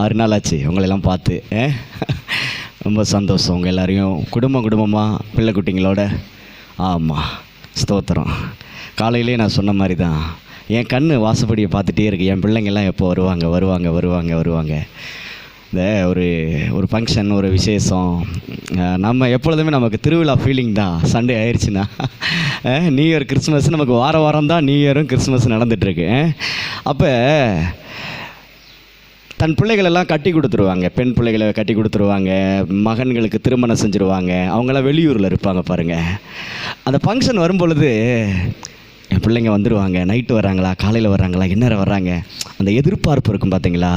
ஆறு நாள் ஆச்சு உங்களெல்லாம் பார்த்து ரொம்ப சந்தோஷம் உங்கள் எல்லோரையும். குடும்பம் குடும்பமாக பிள்ளை குட்டிங்களோட? ஆமாம் ஸ்தோத்திரம். காலையிலே நான் சொன்ன மாதிரி தான் என் கண் வாசப்படியை பார்த்துட்டே இருக்கு. என் பிள்ளைங்கள்லாம் எப்போ வருவாங்க வருவாங்க வருவாங்க வருவாங்க. இந்த ஒரு ஒரு ஃபங்க்ஷன் ஒரு விசேஷம். நம்ம எப்பொழுதுமே நமக்கு திருவிழா ஃபீலிங் தான். சண்டே ஆயிடுச்சுன்னா நியூ இயர் கிறிஸ்மஸ் நமக்கு வார வாரம் தான் நியூ இயரும் கிறிஸ்மஸ் நடந்துகிட்ருக்கு அப்போ தன் பிள்ளைகளெல்லாம் கட்டி கொடுத்துருவாங்க. பெண் பிள்ளைகளை கட்டி கொடுத்துருவாங்க. மகன்களுக்கு திருமணம் செஞ்சுருவாங்க. அவங்களாம் வெளியூரில் இருப்பாங்க பாருங்கள் அந்த ஃபங்க்ஷன் வரும்பொழுது என் பிள்ளைங்க வந்துடுவாங்க நைட்டு வர்றாங்களா? காலையில் வர்றாங்களா? என்ன வர்றாங்க? அந்த எதிர்பார்ப்பு இருக்கும் பார்த்தீங்களா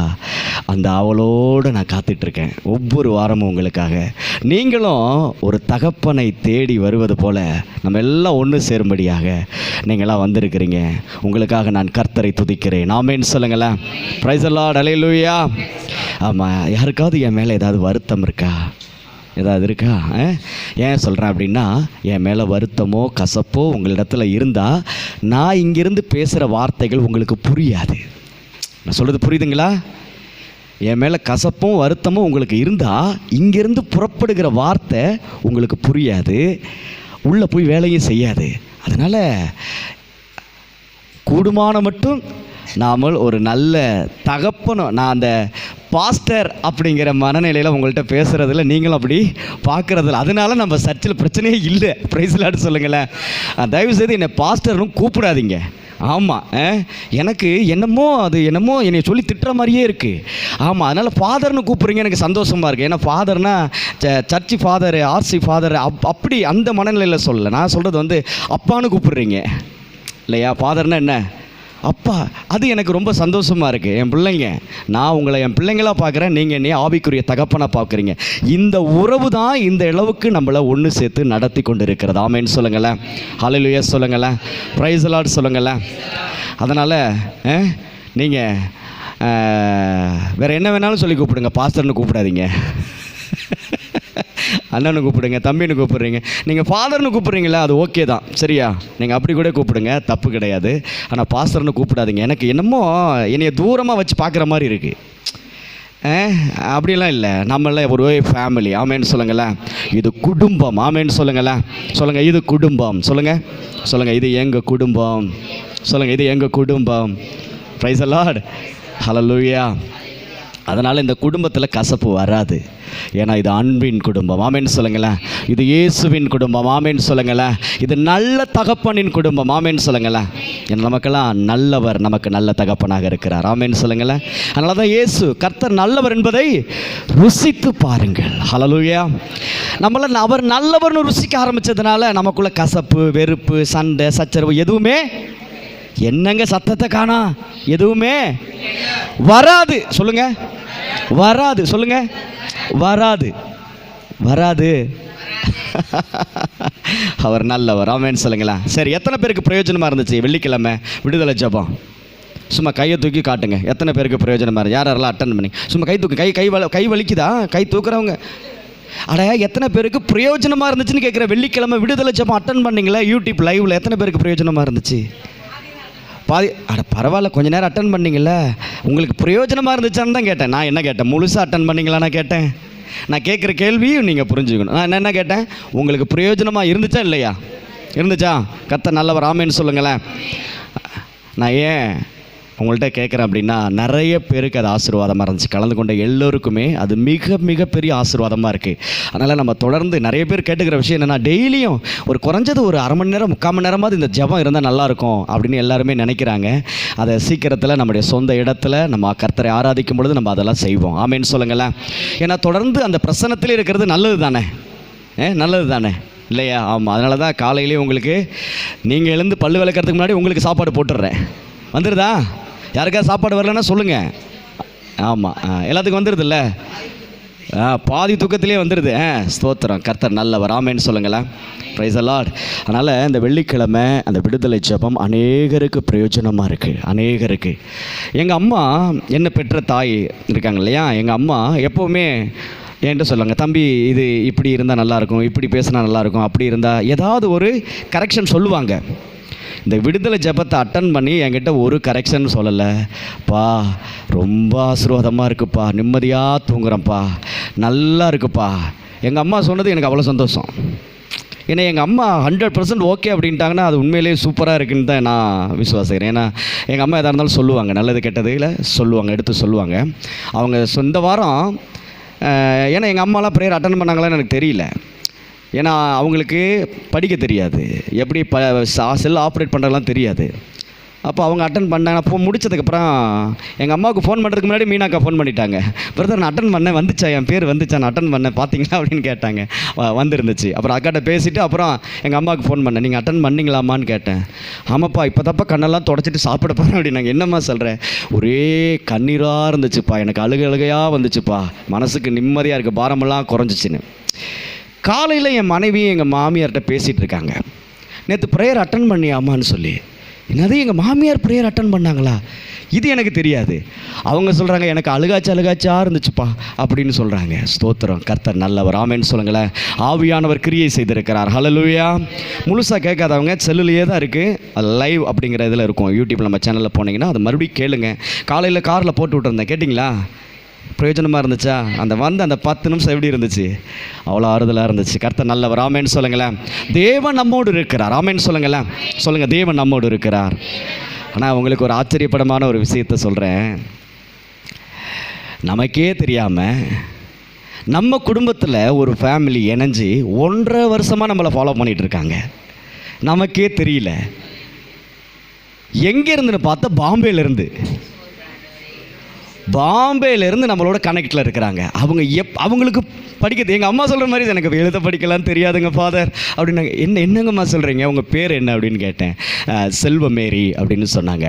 அந்த அவளோடு நான் காத்துட்ருக்கேன். ஒவ்வொரு வாரமும் உங்களுக்காக. நீங்களும் ஒரு தகப்பனை தேடி வருவது போல் நம்ம எல்லாம் ஒன்று சேரும்படியாக நீங்களாம் வந்திருக்கிறீங்க. உங்களுக்காக நான் கர்த்தரை துதிக்கிறேன். நாமேன்னு சொல்லுங்களேன். ப்ரைஸ் எல்லாம் டலையிலுயா ஆமாம் யாருக்காவது என் மேலே ஏதாவது வருத்தம் இருக்கா? ஏதாவது இருக்கா ஏன் சொல்கிறேன் அப்படின்னா என் மேலே வருத்தமோ கசப்போ உங்களிடத்துல இருந்தால் நான் இங்கிருந்து பேசுகிற வார்த்தைகள் உங்களுக்கு புரியாது. நான் சொல்கிறது புரியுதுங்களா? என் மேலே கசப்பும் வருத்தமும் உங்களுக்கு இருந்தால் இங்கேருந்து புறப்படுகிற வார்த்தை உங்களுக்கு புரியாது. உள்ளே போய் வேலையும் செய்யாது. அதனால் கூடுமான மட்டும் நாமல் ஒரு நல்ல தகப்பனும் நான் அந்த பாஸ்டர் அப்படிங்கிற மனநிலையில் உங்கள்கிட்ட பேசுகிறதுல நீங்களும் அப்படி பார்க்குறதில்ல அதனால நம்ம சர்ச்சில் பிரச்சனையே இல்லை. ப்ரைஸ்லாட்டு சொல்லுங்களேன். தயவுசெய்து என்னை பாஸ்டர்னு கூப்பிடாதீங்க. ஆமாம் எனக்கு என்னமோ அது என்னமோ என்னை சொல்லி திட்டுற மாதிரியே இருக்குது ஆமாம் அதனால் ஃபாதர்னு கூப்பிட்றீங்க எனக்கு சந்தோஷமாக இருக்குது ஏன்னா ஃபாதர்னா சர்ச்சு ஃபாதரு ஆர்சி ஃபாதர் அப் அப்படி அந்த மனநிலையில் சொல்லலை. நான் சொல்கிறது வந்து அப்பான்னு கூப்பிட்றீங்க. இல்லையா? ஃபாதர்னா என்ன? அப்பா அது எனக்கு ரொம்ப சந்தோஷமாக இருக்குது என் பிள்ளைங்க நான் உங்களை என் பிள்ளைங்களாக பார்க்குறேன். நீங்கள் என்னைய ஆவிக்குரிய தகப்பனாக பார்க்குறீங்க. இந்த உறவு தான் இந்த அளவுக்கு நம்மளை ஒன்று சேர்த்து நடத்தி கொண்டு இருக்கிறது ஆமேன்னு சொல்லுங்களேன். ஹalleluya சொல்லுங்களேன். ப்ரைஸ் லார்ட் சொல்லுங்களேன். அதனால் நீங்கள் வேறு என்ன வேணாலும் சொல்லி கூப்பிடுங்க. பாஸ்டர்னு கூப்பிடாதீங்க. அண்ணனு கூப்பிடுங்க தம்பின்னு கூப்பிடுறீங்க. நீங்கள் ஃபாதர்னு கூப்பிட்றீங்களா அது ஓகே தான். சரியா? நீங்கள் அப்படி கூட கூப்பிடுங்க தப்பு கிடையாது. ஆனால் பாஸ்டர்னு கூப்பிடாதீங்க. எனக்கு என்னமோ என்னைய தூரமாக வச்சு பார்க்குற மாதிரி இருக்குது அப்படிலாம் இல்லை. நம்மள ஒரு ஃபேமிலி ஆமேன்னு சொல்லுங்களேன். இது குடும்பம். ஆமேன்னு சொல்லுங்களேன். சொல்லுங்கள் இது குடும்பம். சொல்லுங்கள் சொல்லுங்கள் இது எங்கள் குடும்பம்? சொல்லுங்கள் இது எங்கள் குடும்பம்? ப்ரைஸ் அலாட் ஹலோ லூயா அதனால் இந்த குடும்பத்தில் கசப்பு வராது. ஏன்னா இது அன்பின் குடும்பம். ஆமேன்னு சொல்லுங்களேன். இது இயேசுவின் குடும்பம். ஆமேன்னு சொல்லுங்களேன். இது நல்ல தகப்பனின் குடும்பம். ஆமேன்னு சொல்லுங்களேன். ஏன்னா நமக்கெல்லாம் நல்லவர் நமக்கு நல்ல தகப்பனாக இருக்கிறார். ஆமேன்னு சொல்லுங்களேன். அதனால தான் இயேசு கர்த்தர் நல்லவர் என்பதை ருசித்து பாருங்கள். ஹalleluya நம்மள அவர் நல்லவர்னு ருசிக்க ஆரம்பித்ததுனால நமக்குள்ள கசப்பு வெறுப்பு சண்டை சச்சரவு எதுவுமே என்னங்க சத்தத்தை காணா? எதுவுமே? வராது. சொல்லுங்க. வராது. சொல்லுங்க. வராது. வராது. அவர் நல்லவர். ஆமேன்னு சொல்லுங்களேன். சரி எத்தனை பேருக்கு பிரயோஜனமாக இருந்துச்சு? வெள்ளிக்கிழமை விடுதலை ஜபம். சும்மா கையை தூக்கி காட்டுங்க. எத்தனை பேருக்கு பிரயோஜனமாக இருக்கு? யார் யாரெல்லாம் அட்டன் பண்ணி? சும்மா கை தூக்கு. கை கை வல கை வலிக்குதா? கை தூக்குறவங்க. அட எத்தனை பேருக்கு பிரயோஜனமாக இருந்துச்சுன்னு கேட்குற வெள்ளிக்கிழமை விடுதலை ஜபம் அட்டன் பண்ணிங்களா? யூடியூப் லைவில் எத்தனை பேருக்கு பிரயோஜனமாக இருந்துச்சு? பாதி அட பரவாயில்ல கொஞ்ச நேரம் அட்டன் பண்ணீங்கல்ல. உங்களுக்கு பிரயோஜனமாக இருந்துச்சான்னு தான் கேட்டேன். நான் என்ன கேட்டேன்? முழுசாக அட்டன் பண்ணீங்களா நான் கேட்டேன். நான் கேட்குற கேள்வியும் நீங்கள் புரிஞ்சுக்கணும். நான் என்ன என்ன கேட்டேன்? உங்களுக்கு பிரயோஜனமாக இருந்துச்சா இல்லையா? இருந்துச்சா? கத்த நல்லவர் ஆமேன்னு சொல்லுங்களேன். நான் ஏன் உங்கள்கிட்ட கேட்குறேன் அப்படின்னா நிறைய பேருக்கு அது ஆசீர்வாதமாக இருந்துச்சு. கலந்து கொண்ட எல்லோருக்குமே அது மிக மிகப்பெரிய ஆசீர்வாதமாக இருக்குது அதனால் நம்ம தொடர்ந்து நிறைய பேர் கேட்டுக்கிற விஷயம் என்னென்னா டெய்லியும் ஒரு குறைஞ்சது ஒரு அரை மணி நேரம் முக்கால் மணி நேரமாவது இந்த ஜெபம் இருந்தால் நல்லாயிருக்கும் அப்படின்னு எல்லாருமே நினைக்கிறாங்க. அதை சீக்கிரத்தில் நம்முடைய சொந்த இடத்துல நம்ம கர்த்தரை ஆராதிக்கும் பொழுது நம்ம அதெல்லாம் செய்வோம். ஆமேன்னு சொல்லுங்களேன். ஏன்னா தொடர்ந்து அந்த பிரசனத்தில் இருக்கிறது நல்லது தானே? ஏ நல்லது தானே? இல்லையா? ஆமாம் அதனால தான் காலையிலேயே உங்களுக்கு நீங்கள் எழுந்து பல்லு விளக்கிறதுக்கு முன்னாடி உங்களுக்கு சாப்பாடு போட்டுடுறேன். வந்துடுதா யாருக்காவது சாப்பாடு வரலன்னா சொல்லுங்கள் ஆமாம் எல்லாத்துக்கும் வந்துடுதுல்ல பாதி தூக்கத்திலே வந்துடுது ஆ ஸ்தோத்திரம். கர்த்தர் நல்லவர். ஆமேன்னு சொல்லுங்களேன். ப்ரைஸ் அலாட் அதனால் இந்த வெள்ளிக்கிழமை அந்த விடுதலை ஜபம் அநேகருக்கு பிரயோஜனமாக இருக்குது அநேகருக்கு. எங்கள் அம்மா என்ன பெற்ற தாய் இருக்காங்க இல்லையா? எங்கள் அம்மா எப்போவுமே என்கிட்ட சொல்லுவாங்க தம்பி இது இப்படி இருந்தால் நல்லாயிருக்கும் இப்படி பேசினா நல்லாயிருக்கும் அப்படி இருந்தால் ஏதாவது ஒரு கரெக்ஷன் சொல்லுவாங்க. இந்த விடுதலை ஜெபத்தை அட்டன் பண்ணி என்கிட்ட ஒரு கரெக்ஷன் சொல்லலை. பா ரொம்ப ஆசீர்வாதமாக இருக்குப்பா. நிம்மதியாக தூங்குறேன்ப்பா. நல்லா இருக்குப்பா. எங்கள் அம்மா சொன்னது எனக்கு அவ்வளோ சந்தோஷம். ஏன்னா எங்கள் அம்மா ஹண்ட்ரட் பர்சன்ட் ஓகே அப்படின்ட்டாங்கன்னா அது உண்மையிலேயே சூப்பராக இருக்குன்னு தான் நான் விசுவாசிக்கிறேன். ஏன்னா எங்கள் அம்மா எதாக இருந்தாலும் சொல்லுவாங்க. நல்லது கெட்டதுல சொல்லுவாங்க எடுத்து சொல்லுவாங்க. அவங்க சொந்த வாரம் ஏன்னா எங்கள் அம்மாலாம் ப்ரேயர் அட்டன் பண்ணாங்களான்னு எனக்கு தெரியல. ஏன்னா அவங்களுக்கு படிக்க தெரியாது. எப்படி ப செல் ஆப்ரேட் பண்ணுறதுலாம் தெரியாது. அப்போ அவங்க அட்டன் பண்ணாங்க. அப்போ முடிச்சதுக்கப்புறம் எங்கள் அம்மாவுக்கு ஃபோன் பண்ணுறதுக்கு முன்னாடி மீனாக்கா ஃபோன் பண்ணிட்டாங்க. பிரதர் நான் அட்டன் பண்ணேன். வந்துச்சா? என் பேர் வந்துச்சா? நான் அட்டன் பண்ணேன். பார்த்தீங்களா அப்படின்னு கேட்டாங்க. வந்துருந்துச்சு. அப்புறம் அக்காட்ட பேசிவிட்டு அப்புறம் எங்கள் அம்மாவுக்கு ஃபோன் பண்ணேன். நீங்கள் அட்டன் பண்ணிங்களாமான்னு கேட்டேன். ஆமாப்பா இப்போ தப்பா கண்ணெல்லாம் தொடச்சிட்டு சாப்பிட போகிறேன் அப்படின்னாங்க என்னம்மா சொல்கிறேன் ஒரே கண்ணீராக இருந்துச்சுப்பா. எனக்கு அழுக அழுகையாக வந்துச்சுப்பா. மனசுக்கு நிம்மதியாக இருக்குது பாரமெல்லாம் குறைஞ்சிச்சின்னு. காலையில் என் மனைவியும் எங்கள் மாமியார்கிட்ட பேசிகிட்டு இருக்காங்க. நேற்று ப்ரேயர் அட்டன் பண்ணியாமான்னு சொல்லி. என்னது எங்கள் மாமியார் ப்ரேயர் அட்டன் பண்ணாங்களா? இது எனக்கு தெரியாது. அவங்க சொல்கிறாங்க எனக்கு அழுகாச்சு அழுகாச்சா இருந்துச்சுப்பா அப்படின்னு சொல்கிறாங்க ஸ்தோத்திரம் கர்த்தர் நல்லவர். ஆமேன்னு சொல்லுங்களேன். ஆவியானவர் கிரியை செய்திருக்கிறார். ஹலலூயா முழுசாக கேட்காதவங்க செல்லுலேயே தான் இருக்குது அது லைவ் அப்படிங்கிற இதில் இருக்கும். யூடியூப்பில் நம்ம சேனலில் போனீங்கன்னா அது மறுபடியும் கேளுங்க. காலையில் காரில் போட்டு விட்டுருந்தேன். கேட்டிங்களா? பிரயோஜனமாக இருந்துச்சா? அந்த வந்து அந்த பத்து நிமிஷம் எப்படி இருந்துச்சு? அவ்வளோ ஆறுதலாக இருந்துச்சு. கர்த்தர் நல்லவர். ஆமேன்னு சொல்லுங்களேன். தேவன் நம்மோடு இருக்கிறார். ஆமேன்னு சொல்லுங்களேன். சொல்லுங்கள் தேவன் நம்மோடு இருக்கிறார். ஆனால் உங்களுக்கு ஒரு ஆச்சரியப்படமான ஒரு விஷயத்த சொல்கிறேன் நமக்கே தெரியாமல் நம்ம குடும்பத்தில் ஒரு ஃபேமிலி இணைஞ்சு ஒன்றரை வருஷமாக நம்மளை ஃபாலோ பண்ணிகிட்டு இருக்காங்க. நமக்கே தெரியல. எங்கே இருந்துன்னு பார்த்தா பாம்பேலேருந்து பாம்பேலேருந்து நம்மளோட கனெக்டில் இருக்கிறாங்க. அவங்க எப் அவங்களுக்கு படிக்கிறது எங்கள் அம்மா சொல்கிற மாதிரி எனக்கு எழுத படிக்கலாம் தெரியாதுங்க ஃபாதர் அப்படின்னாங்க. என்ன என்னங்கம்மா சொல்கிறீங்க உங்கள் பேர் என்ன அப்படின்னு கேட்டேன். செல்வமேரி அப்படின்னு சொன்னாங்க.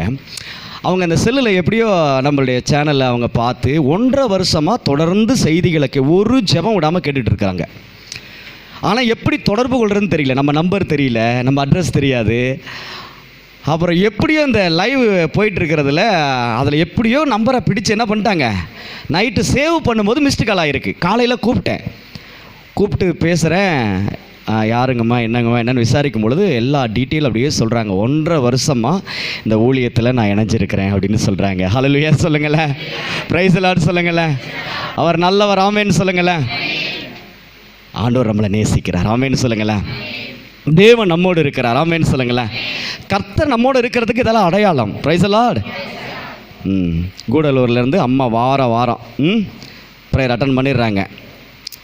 அவங்க அந்த செல்லில் எப்படியோ நம்மளுடைய சேனலை அவங்க பார்த்து ஒன்றரை வருஷமாக தொடர்ந்து செய்திகளுக்கு ஒரு ஜெபம் விடாமல் கேட்டுட்ருக்காங்க ஆனால் எப்படி தொடர்பு கொள்கிறதுன்னு தெரியல. நம்ம நம்பர் தெரியல. நம்ம அட்ரஸ் தெரியாது. அப்புறம் எப்படியோ இந்த லைவ் போயிட்டுருக்கிறதுல அதில் எப்படியோ நம்பரை பிடிச்சு என்ன பண்ணிட்டாங்க? நைட்டு சேவ் பண்ணும்போது மிஸ்டு கால் ஆகிருக்கு காலையில் கூப்பிட்டேன். கூப்பிட்டு பேசுகிறேன் யாருங்கம்மா என்னங்கம்மா என்னென்னு விசாரிக்கும் பொழுது எல்லா டீட்டெயில் அப்படியே சொல்கிறாங்க ஒன்றரை வருஷமாக இந்த ஊழியத்தில் நான் இணைஞ்சிருக்கிறேன் அப்படின்னு சொல்கிறாங்க ஹலலுயா சொல்லுங்களேன். ப்ரைஸ் எல்லாரும் சொல்லுங்களேன். அவர் நல்லவர் ஆமேன்னு சொல்லுங்களேன். ஆண்டவர் நம்மளை நேசிக்கிறார். ஆமேன்னு சொல்லுங்களேன். தேவன் நம்மோடு இருக்கிறார். ஆமேன்னு சொல்லுங்களேன். கர்த்தர் நம்மோடு இருக்கிறதுக்கு இதெல்லாம் அடையாளம். ப்ரைஸ் லார்டு ம் கூடலூர்லேருந்து அம்மா வார வாரம் ம் ப்ரேயர் அட்டன் பண்ணிடுறாங்க.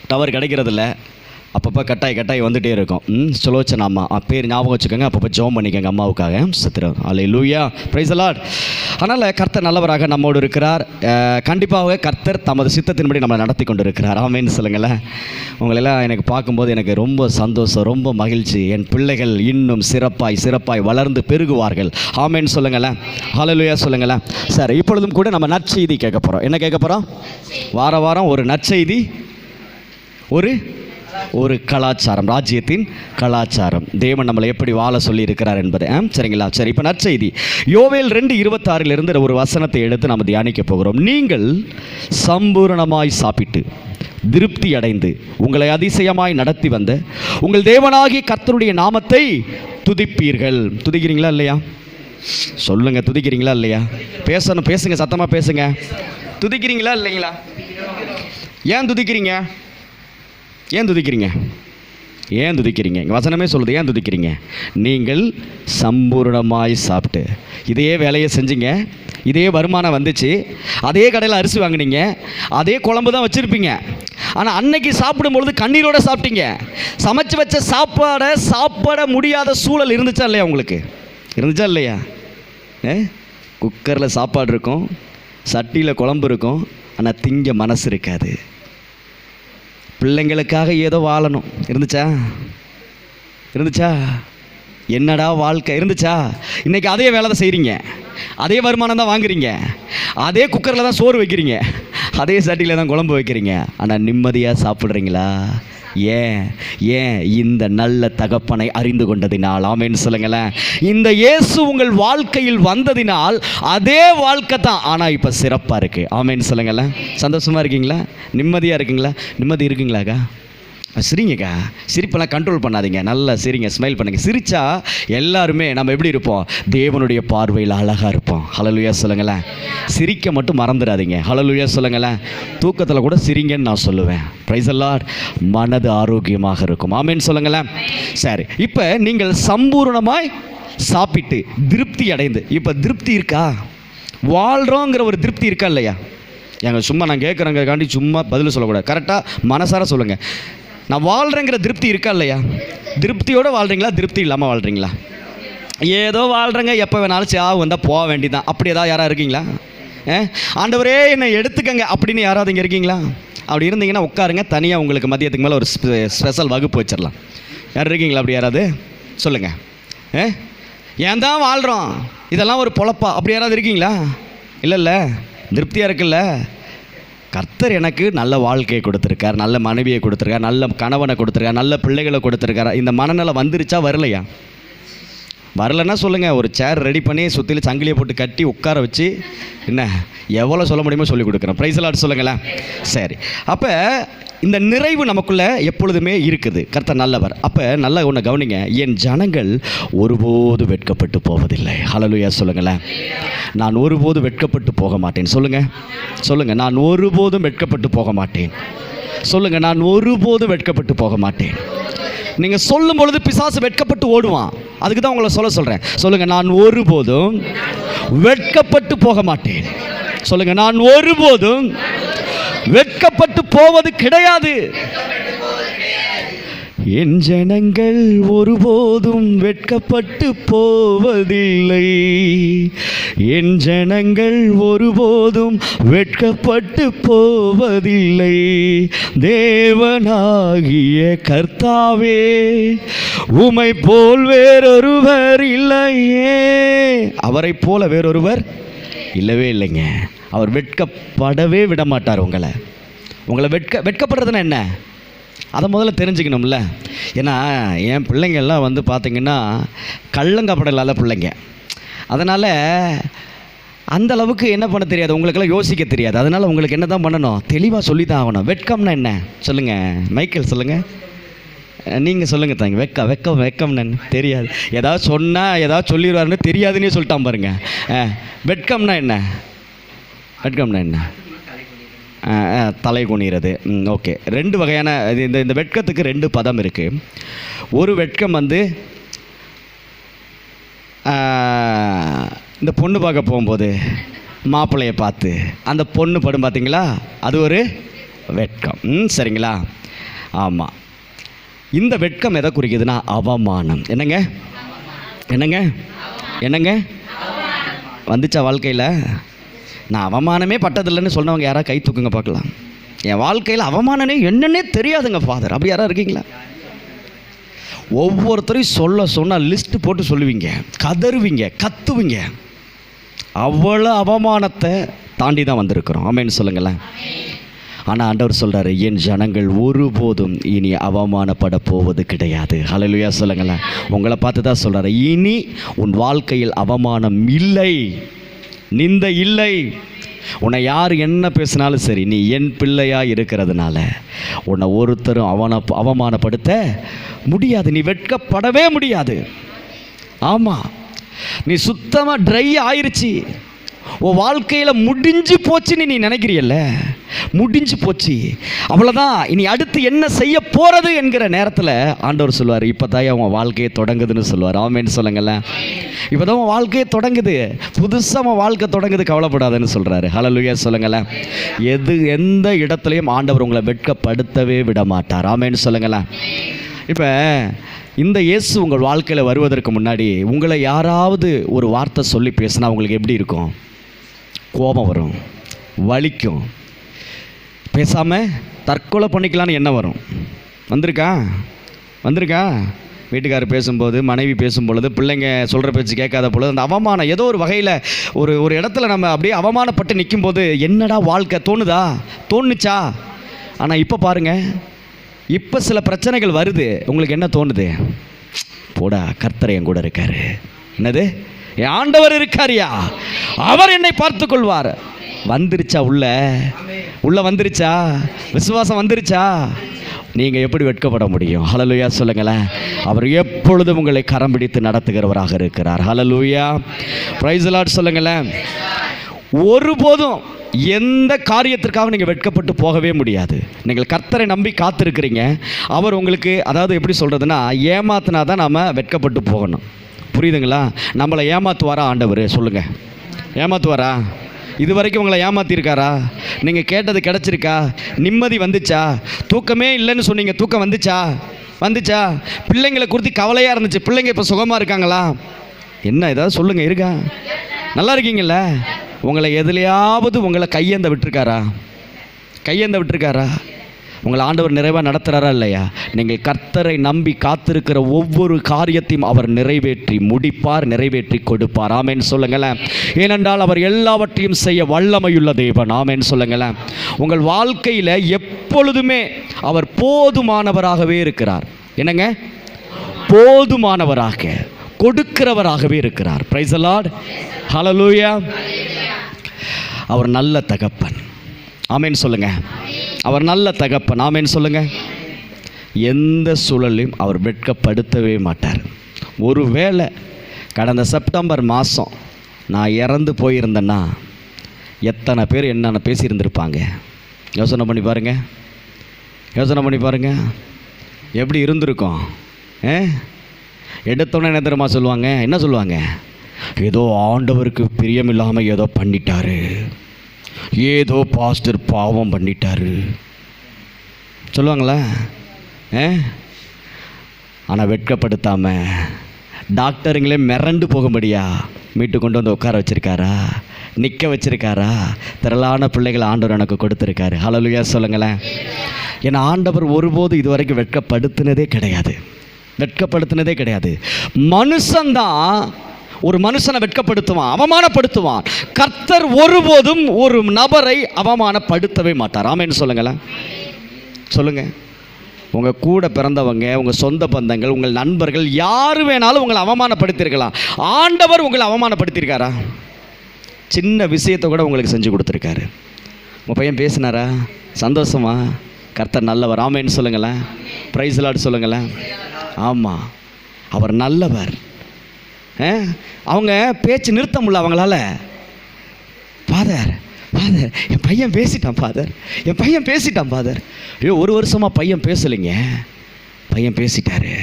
டவர் கிடைக்கிறதில்ல. அப்பப்போ கட்டாய் கட்டாய் வந்துகிட்டே இருக்கும். ம் சுலோச்சன அம்மா. பேர் ஞாபகம் வச்சுக்கோங்க. அப்பப்போ ஜோம் பண்ணிக்கோங்க அம்மாவுக்காக. சத்திரம் அல்ல லூயா ப்ரைஸ் அலாட் அதனால் கர்த்தர் நல்லவராக நம்மோடு இருக்கிறார். கண்டிப்பாக கர்த்தர் தமது சித்தத்தின்படி நம்மளை நடத்தி கொண்டு இருக்கிறார் ஆமேன்னு சொல்லுங்களேன். உங்களெல்லாம் எனக்கு பார்க்கும்போது எனக்கு ரொம்ப சந்தோஷம் ரொம்ப மகிழ்ச்சி. என் பிள்ளைகள் இன்னும் சிறப்பாய் சிறப்பாய் வளர்ந்து பெருகுவார்கள். ஆமேன்னு சொல்லுங்களேன். ஹலலுயா சொல்லுங்களேன். சார் இப்பொழுதும் கூட நம்ம நற்செய்தி கேட்க போகிறோம் என்ன கேட்க போகிறோம் வார வாரம் ஒரு நற்செய்தி ஒரு ஒரு கலாச்சாரம் ராஜ்யத்தின் கலாச்சாரம். தேவன் நம்மளை எப்படி வாழ சொல்லி இருக்கிறார் என்பது ஆ, சரிங்களா? சரி இப்போ நற்செய்தி. யோவேல் ரெண்டு இருபத்தாறிலிருந்து ஒரு வசனத்தை எடுத்து நம்ம தியானிக்க போகிறோம். நீங்கள் சம்பூரணமாய் சாப்பிட்டு திருப்தி அடைந்து உங்களை அதிசயமாய் நடத்தி வந்த உங்கள் தேவனாகிய கர்த்தருடைய நாமத்தை துதிப்பீர்கள். துதிக்கிறீங்களா இல்லையா? சொல்லுங்க துதிக்கிறீங்களா இல்லையா? பேசணும் பேசுங்க சத்தமாக பேசுங்க. துதிக்கிறீங்களா இல்லைங்களா? ஏன் துதிக்கிறீங்க? ஏன் துதிக்கிறீங்க? ஏன் துதிக்கிறீங்க? இங்கே வசனமே சொல்லுது ஏன் துதிக்கிறீங்க? நீங்கள் சம்பூர்ணமாய் சாப்பிட்டு. இதே வேலையை செஞ்சீங்க இதே வருமானம் வந்துச்சு அதே கடையில் அரிசி வாங்குனீங்க அதே குழம்பு தான் வச்சுருப்பீங்க. ஆனால் அன்னைக்கு சாப்பிடும்பொழுது கண்ணீரோட சாப்பிட்டீங்க. சமைச்சு வச்ச சாப்பாடை சாப்பிட முடியாத சூழல் இருந்துச்சா இல்லையா உங்களுக்கு? இருந்துச்சா இல்லையா? ஏ? குக்கரில் சாப்பாடு இருக்கும் சட்டியில் குழம்பு இருக்கும் ஆனால் திங்க மனசு இருக்காது. பிள்ளைங்களுக்காக ஏதோ வாழணும். இருந்துச்சா? இருந்துச்சா? என்னடா வாழ்க்கை? இருந்துச்சா? இன்னைக்கு அதே வேலை தான் செய்கிறீங்க அதே வருமானம் தான் வாங்குறீங்க. அதே குக்கரில் தான் சோறு வைக்கிறீங்க. அதே சட்டியில் தான் குழம்பு வைக்கிறீங்க. ஆனால் நிம்மதியாக சாப்பிட்றீங்களா? ஏன்? ஏன் இந்த நல்ல தகப்பனை அறிந்து கொண்டதினால்? ஆமேன்னு சொல்லுங்களேன். இந்த இயேசு உங்கள் வாழ்க்கையில் வந்ததினால் அதே வாழ்க்கை தான். ஆனால் இப்போ சிறப்பாக இருக்குது ஆமேன்னு சொல்லுங்களேன். சந்தோஷமாக இருக்கீங்களா? நிம்மதியாக இருக்கீங்களா? நிம்மதி இருக்குங்களாக்கா? சிரிங்கக்கா சிரிப்பெல்லாம் கண்ட்ரோல் பண்ணாதீங்க. நல்லா சிரிங்க ஸ்மைல் பண்ணுங்கள் சிரித்தா எல்லாருமே நம்ம எப்படி இருப்போம்? தேவனுடைய பார்வையில் அழகாக இருப்போம். ஹலலுயா சொல்லுங்களேன். சிரிக்க மட்டும் மறந்துடாதீங்க. ஹலலுயா சொல்லுங்களேன். தூக்கத்தில் கூட சிரிங்கன்னு நான் சொல்லுவேன். ப்ரைஸ் அல்லாட் மனது ஆரோக்கியமாக இருக்கும். ஆமேன்னு சொல்லுங்களேன். சரி இப்போ நீங்கள் சம்பூர்ணமாய் சாப்பிட்டு திருப்தி அடைந்து இப்போ திருப்தி இருக்கா? வாழ்கிறோங்கிற ஒரு திருப்தி இருக்கா இல்லையா? எங்க சும்மா நான் கேட்குறேங்கிறக்காண்டி சும்மா பதில் சொல்லக்கூடாது. கரெக்டாக மனசார சொல்லுங்கள் நான் வாழ்கிறேங்கிற திருப்தி இருக்கா இல்லையா? திருப்தியோடு வாழ்கிறீங்களா திருப்தி இல்லாமல் வாழ்கிறீங்களா ஏதோ வாழ்கிறேங்க எப்போ வேணாலும் சாவு வந்தால் போக வேண்டியதான் அப்படி ஏதாவது யாராவது இருக்கீங்களா? ஏ ஆண்டவரே என்னை எடுத்துக்கங்க அப்படின்னு யாராவது இங்கே இருக்கீங்களா? அப்படி இருந்தீங்கன்னா உட்காருங்க தனியாக உங்களுக்கு மதியத்துக்கு மேலே ஒரு ஸ்பெஷல் வகுப்பு வச்சிடலாம். யார் இருக்கீங்களா அப்படி யாராவது? சொல்லுங்கள் ஏ ஏன் தான் வாழ்கிறோம் இதெல்லாம் ஒரு பொழப்பா? அப்படி யாராவது இருக்கீங்களா? இல்லை இல்லைல்ல திருப்தியாக இருக்குல்ல? கர்த்தர் எனக்கு நல்ல வாழ்க்கையை கொடுத்துருக்கார் நல்ல மனைவியை கொடுத்துருக்கார் நல்ல கணவனை கொடுத்துருக்கார் நல்ல பிள்ளைகளை கொடுத்துருக்கார். இந்த மனநிலை வந்துருச்சா வரலையா? வரலன்னா சொல்லுங்கள் ஒரு சேர் ரெடி பண்ணி சுற்றிலும் சங்கிலியை போட்டு கட்டி உட்கார வச்சு என்ன எவ்வளோ சொல்ல முடியுமோ சொல்லி கொடுக்குறேன். ப்ரைஸ் எல்லாம் சொல்லுங்களேன். சரி. அப்போ இந்த நிறைவு நமக்குள்ளே எப்பொழுதுமே இருக்குது. கர்த்தர் நல்லவர். அப்போ நல்லா ஒன்று கவனிங்க. என் ஜனங்கள் ஒருபோது வெட்கப்பட்டு போவதில்லை. ஹலலுயா சொல்லுங்களேன். நான் ஒருபோது வெட்கப்பட்டு போக மாட்டேன். சொல்லுங்கள் சொல்லுங்கள் நான் ஒருபோதும் வெட்கப்பட்டு போக மாட்டேன். சொல்லுங்கள் நான் ஒருபோதும் வெட்கப்பட்டு போக மாட்டேன். நீங்கள் சொல்லும் பொழுது பிசாசு வெட்கப்பட்டு ஓடுவான். அதுக்கு தான் உங்களை சொல்ல சொல்கிறேன் சொல்லுங்கள் நான் ஒருபோதும் வெட்கப்பட்டு போக மாட்டேன். சொல்லுங்கள் நான் ஒருபோதும் வெட்கப்பட்டு போவது கிடையாது. என் ஜனங்கள் ஒருபோதும் வெட்கப்பட்டு போவதில்லை. என் ஜனங்கள் ஒருபோதும் வெட்கப்பட்டு போவதில்லை. தேவனாகிய கர்த்தாவே உமை போல் வேறொருவர் இல்லையே. அவரைப் போல வேறொருவர் இல்லவே இல்லைங்க. அவர் வெட்கப்படவே விட மாட்டார் உங்களை. உங்களை வெட்க வெட்கப்படுறதுன்னா என்ன? அதை முதல்ல தெரிஞ்சுக்கணும்ல. ஏன்னா என் பிள்ளைங்கள்லாம் வந்து பார்த்திங்கன்னா கள்ளங்கப்படம் இல்லாத பிள்ளைங்க. அதனால் அந்த அளவுக்கு என்ன பண்ண தெரியாது. உங்களுக்கெல்லாம் யோசிக்க தெரியாது. அதனால் உங்களுக்கு என்ன தான் பண்ணணும்? தெளிவாக சொல்லி தான் ஆகணும். வெட்கம்னா என்ன? சொல்லுங்கள் மைக்கேல் சொல்லுங்கள் நீங்கள் சொல்லுங்கள் தாங்க. வெக்கம் வெக்கம் வெக்கம்னு தெரியாது. ஏதாவது சொன்னால் ஏதாவது சொல்லிடுவாருன்னு தெரியாதுன்னே சொல்லிட்டான் பாருங்கள் வெட்கம்னா என்ன? வெட்கம்னா என்ன? தலை குனிகிறது ம் ஓகே. ரெண்டு வகையான இது இந்த இந்த வெட்கத்துக்கு ரெண்டு பதம் இருக்குது ஒரு வெட்கம் வந்து இந்த பொண்ணு பார்க்க போகும்போது மாப்பிள்ளையை பார்த்து அந்த பொண்ணு படும் பார்த்தீங்களா அது ஒரு வெட்கம். ம் சரிங்களா? ஆமாம் இந்த வெட்கம் எதை குறிக்குதுன்னா அவமானம். என்னங்க? என்னங்க? என்னங்க? வந்துச்சா வாழ்க்கையில்? நான் அவமானமே பட்டதில்லைன்னு சொன்னவங்க யாராவது கை தூக்குங்க பார்க்கலாம். என் வாழ்க்கையில் அவமானமே என்னன்னே தெரியாதுங்க ஃபாதர் அப்படி யாராவது இருக்கீங்களா? ஒவ்வொருத்தரையும் சொல்ல சொன்னால் லிஸ்ட்டு போட்டு சொல்லுவீங்க கதறுவீங்க கத்துவீங்க. அவ்வளோ அவமானத்தை தாண்டி தான் வந்திருக்கிறோம். ஆமேன்னு சொல்லுங்களேன். ஆனால் ஆண்டவர் சொல்கிறாரு என் ஜனங்கள் ஒருபோதும் இனி அவமானப்பட போவது கிடையாது. ஹலலுயா சொல்லுங்களேன். உங்களை பார்த்து தான் சொல்கிறாரு இனி உன் வாழ்க்கையில் அவமானம் இல்லை. நிந்த இல்லை. உன்னை யார் என்ன பேசினாலும் சரி நீ என் பிள்ளையாக இருக்கிறதுனால உன்னை ஒருத்தரும் அவன அவமானப்படுத்த முடியாது. நீ வெட்கப்படவே முடியாது. ஆமாம் நீ சுத்தமாக ட்ரை ஆயிடுச்சு உன் வாழ்க்கையில் முடிஞ்சு போச்சுன்னு நீ நினைக்கிறியல்ல? முடிஞ்சு போச்சு. அவ்வளோதான் இனி அடுத்து என்ன செய்ய போகிறது என்கிற நேரத்தில் ஆண்டவர் சொல்லுவார் இப்போ தான் உன் வாழ்க்கையை தொடங்குதுன்னு சொல்லுவார். ஆமேன்னு சொல்லுங்களேன். இப்போ தான் உன் வாழ்க்கையை தொடங்குது. புதுசாக உன் வாழ்க்கை தொடங்குது கவலைப்படாதுன்னு சொல்கிறாரு ஹலலுயா சொல்லுங்களேன். எது எந்த இடத்துலையும் ஆண்டவர் உங்களை வெட்கப்படுத்தவே விட மாட்டார் ஆமேன்னு சொல்லுங்களேன். இப்போ இந்த இயேசு உங்கள் வாழ்க்கையில் வருவதற்கு முன்னாடி உங்களை யாராவது ஒரு வார்த்தை சொல்லி பேசினா உங்களுக்கு எப்படி இருக்கும்? கோபம் வரும் வலிக்கும். பேசாமல் தற்கொலை பண்ணிக்கலான்னு என்ன வரும். வந்திருக்கா? வந்திருக்கா? வீட்டுக்காரர் பேசும்போது மனைவி பேசும் பொழுது பிள்ளைங்க சொல்கிற பேச்சு கேட்காத பொழுது அந்த அவமானம் ஏதோ ஒரு வகையில் ஒரு ஒரு இடத்துல நம்ம அப்படியே அவமானப்பட்டு நிற்கும்போது என்னடா வாழ்க்கை தோணுதா? தோணுச்சா? ஆனால் இப்போ பாருங்கள் இப்போ சில பிரச்சனைகள் வருது. உங்களுக்கு என்ன தோணுது? போடா கர்த்தர் என் கூட இருக்காரு. என்னது? என் ஆண்டவர் இருக்காரியா? அவர் என்னை பார்த்து கொள்வார் வந்துருச்சா உள்ள? உள்ள வந்துருச்சா? விசுவாசம் வந்துருச்சா? நீங்கள் எப்படி வெட்கப்பட முடியும்? ஹலலுயா சொல்லுங்களேன். அவர் எப்பொழுதும் உங்களை கரம் பிடித்து நடத்துகிறவராக இருக்கிறார். ஹலலுயா பிரைஸ் லாட் சொல்லுங்களேன். ஒருபோதும் எந்த காரியத்திற்காக நீங்கள் வெட்கப்பட்டு போகவே முடியாது. நீங்கள் கர்த்தரை நம்பி காத்திருக்கிறீங்க. அவர் உங்களுக்கு அதாவது எப்படி சொல்கிறதுனா ஏமாத்தினா தான் நாம் வெட்கப்பட்டு போகணும். புரியுதுங்களா? நம்மளை ஏமாத்துவாரா ஆண்டவர்? சொல்லுங்கள் ஏமாத்துவாரா? இது வரைக்கும் உங்களை ஏமாத்திருக்காரா? நீங்கள் கேட்டது கிடச்சிருக்கா? நிம்மதி வந்துச்சா? தூக்கமே இல்லைன்னு சொன்னீங்க. தூக்கம் வந்துச்சா? வந்துச்சா? பிள்ளைங்களை குறித்து கவலையாக இருந்துச்சு. பிள்ளைங்க இப்போ சுகமாக இருக்காங்களா? என்ன ஏதாவது சொல்லுங்கள் இருக்கா நல்லா இருக்கீங்கள உங்களை எதுலையாவது உங்களை கையேந்த விட்டுருக்காரா? கையேந்த விட்டுருக்காரா? உங்களை ஆண்டவர் நிறைவாக நடத்துகிறாரா இல்லையா? நீங்கள் கர்த்தரை நம்பி காத்திருக்கிற ஒவ்வொரு காரியத்தையும் அவர் நிறைவேற்றி முடிப்பார் நிறைவேற்றி கொடுப்பார். ஆமேன்னு சொல்லுங்களேன். ஏனென்றால் அவர் எல்லாவற்றையும் செய்ய வல்லமையுள்ள தேவன். ஆமேன்னு சொல்லுங்களேன். உங்கள் வாழ்க்கையில் எப்பொழுதுமே அவர் போதுமானவராகவே இருக்கிறார். என்னங்க? போதுமானவராக கொடுக்கிறவராகவே இருக்கிறார். பிரைஸ் லார்ட் ஹலலூயா அவர் நல்ல தகப்பன். ஆமேன்னு சொல்லுங்கள் அவர் நல்ல தகப்பன். ஆமேன்னு சொல்லுங்க? எந்த சூழலையும் அவர் வெட்கப்படுத்தவே மாட்டார். ஒருவேளை கடந்த செப்டம்பர் மாதம் நான் இறந்து போயிருந்தேன்னா எத்தனை பேர் என்னென்ன பேசியிருந்திருப்பாங்க? யோசனை பண்ணி பாருங்கள் யோசனை பண்ணி பாருங்கள் எப்படி இருந்திருக்கும்? ஏ எடுத்தோன்னே என்ன தெரியுமா சொல்லுவாங்க? என்ன சொல்லுவாங்க? ஏதோ ஆண்டவருக்கு பிரியமில்லாமல் ஏதோ பண்ணிட்டாரு. ஏதோ பாஸ்டர் பாவம் பண்ணிட்டாரு. சொல்லுவாங்களா? ஏ? ஆனால் வெட்கப்படுத்தாமல் டாக்டருங்களே மிரண்டு போகும்படியா மீட்டு கொண்டு வந்து உட்கார வச்சுருக்காரா? நிற்க வச்சுருக்காரா? திரளான பிள்ளைகள் ஆண்டவர் எனக்கு கொடுத்துருக்காரு. ஹலலுயா சொல்லுங்களேன். ஏன்னா ஆண்டவர் ஒருபோது இது வரைக்கும் வெட்கப்படுத்தினதே கிடையாது. வெட்கப்படுத்தினதே கிடையாது. மனுஷன்தான் ஒரு மனுஷனை வெட்கப்படுத்துவான் அவமானப்படுத்துவான். கர்த்தர் ஒருபோதும் ஒரு நபரை அவமானப்படுத்தவே மாட்டார். ஆமேன்னு சொல்லுங்களேன். சொல்லுங்க. உங்கள் கூட பிறந்தவங்க உங்கள் சொந்த பந்தங்கள் உங்கள் நண்பர்கள் யார் வேணாலும் உங்களை அவமானப்படுத்தியிருக்கலாம் ஆண்டவர் உங்களை அவமானப்படுத்தியிருக்காரா சின்ன விஷயத்தை கூட உங்களுக்கு செஞ்சு கொடுத்துருக்காரு. உங்கள் பையன் பேசினாரா? சந்தோஷமா? கர்த்தர் நல்லவர். ஆமேன்னு சொல்லுங்களேன். ப்ரைஸ் லாட் சொல்லுங்களேன். ஆமாம் அவர் நல்லவர். அவங்க பேச்சு நிறுத்த முடியல அவங்களால. ஃபாதர் ஃபாதர் என் பையன் பேசிட்டான் ஃபாதர் என் பையன் பேசிட்டான் ஃபாதர் ஐயோ ஒரு வருஷமாக பையன் பேசலைங்க. பையன் பேசிட்டாரு.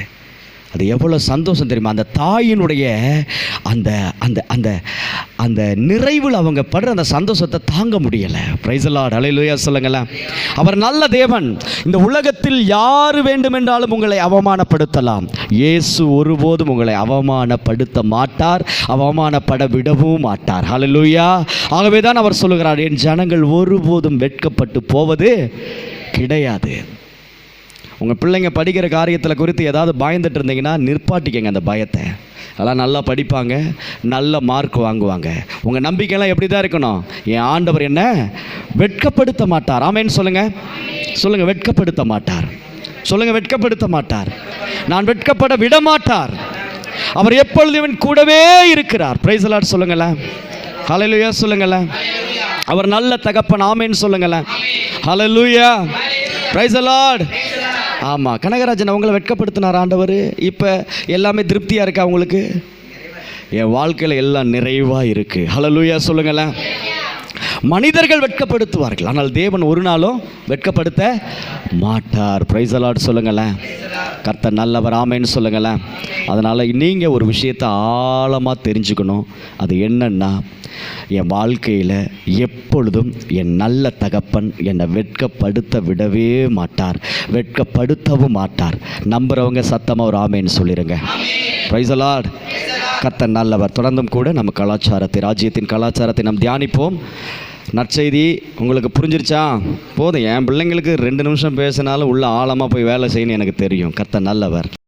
அது எவ்வளோ சந்தோஷம் தெரியுமா? அந்த தாயினுடைய அந்த அந்த அந்த அந்த நிறைவில் அவங்க படுற அந்த சந்தோஷத்தை தாங்க முடியலை. பிரைசலாட் அலையிலுயா சொல்லுங்களேன். அவர் நல்ல தேவன். இந்த உலகத்தில் யார் வேண்டுமென்றாலும் உங்களை அவமானப்படுத்தலாம். இயேசு ஒருபோதும் உங்களை அவமானப்படுத்த மாட்டார். அவமானப்பட விடவும் மாட்டார். ஹalleluya ஆகவே தான் அவர் சொல்லுகிறார் என் ஜனங்கள் ஒருபோதும் வெட்கப்பட்டு போவது கிடையாது. உங்கள் பிள்ளைங்க படிக்கிற காரியத்தில் குறித்து ஏதாவது பயந்துட்டு இருந்தீங்கன்னா நிற்பாட்டிக்கங்க அந்த பயத்தை. அதெல்லாம் நல்லா படிப்பாங்க நல்ல மார்க் வாங்குவாங்க. உங்கள் நம்பிக்கையெல்லாம் எப்படி தான் இருக்கணும்? என் ஆண்டவர் என்ன வெட்கப்படுத்த மாட்டார். ஆமேன்னு சொல்லுங்கள் சொல்லுங்கள் வெட்கப்படுத்த மாட்டார். சொல்லுங்கள் வெட்கப்படுத்த மாட்டார். நான் வெட்கப்பட விட மாட்டார் அவர் எப்பொழுதும் இவன் கூடவே இருக்கிறார். பிரைசலாட் சொல்லுங்களேன். ஹலலுயா சொல்லுங்களேன். அவர் நல்ல தகப்பன். ஆமேன்னு சொல்லுங்களேன். ஹலலுயா பிரைசலாட் ஆமாம் கனகராஜன் அவங்கள வெட்கப்படுத்தினார் ஆண்டவர்? இப்போ எல்லாமே திருப்தியாக இருக்கா அவங்களுக்கு என் வாழ்க்கையில் எல்லாம் நிறைவாக இருக்குது ஹலோ லூயா சொல்லுங்களேன். மனிதர்கள் வெட்கப்படுத்துவார்கள். ஆனால் தேவன் ஒரு நாளும் வெட்கப்படுத்த மாட்டார். பிரைசலாட் சொல்லுங்களேன். கர்த்த நல்லவர் ஆமைன்னு சொல்லுங்களேன். அதனால் நீங்கள் ஒரு விஷயத்தை ஆழமாக தெரிஞ்சுக்கணும். அது என்னன்னா என் வாழ்க்கையில் எப்பொழுதும் என் நல்ல தகப்பன் என்னை வெட்கப்படுத்த விடவே மாட்டார். வெட்கப்படுத்தவும் மாட்டார். நம்புகிறவங்க சத்தமாக ஒரு ஆமைன்னு சொல்லிடுங்க பிரைசலாட் கத்த நல்லவர். தொடர்ந்தும் கூட நம்ம கலாச்சாரத்தை ராஜ்யத்தின் கலாச்சாரத்தை நாம் தியானிப்போம். நற்செய்தி உங்களுக்கு புரிஞ்சிருச்சா? போதும் என் பிள்ளைங்களுக்கு ரெண்டு நிமிஷம் பேசினாலும் உள்ள ஆழமாக போய் வேலை செய்யணும்னு எனக்கு தெரியும். கத்த நல்லவர்.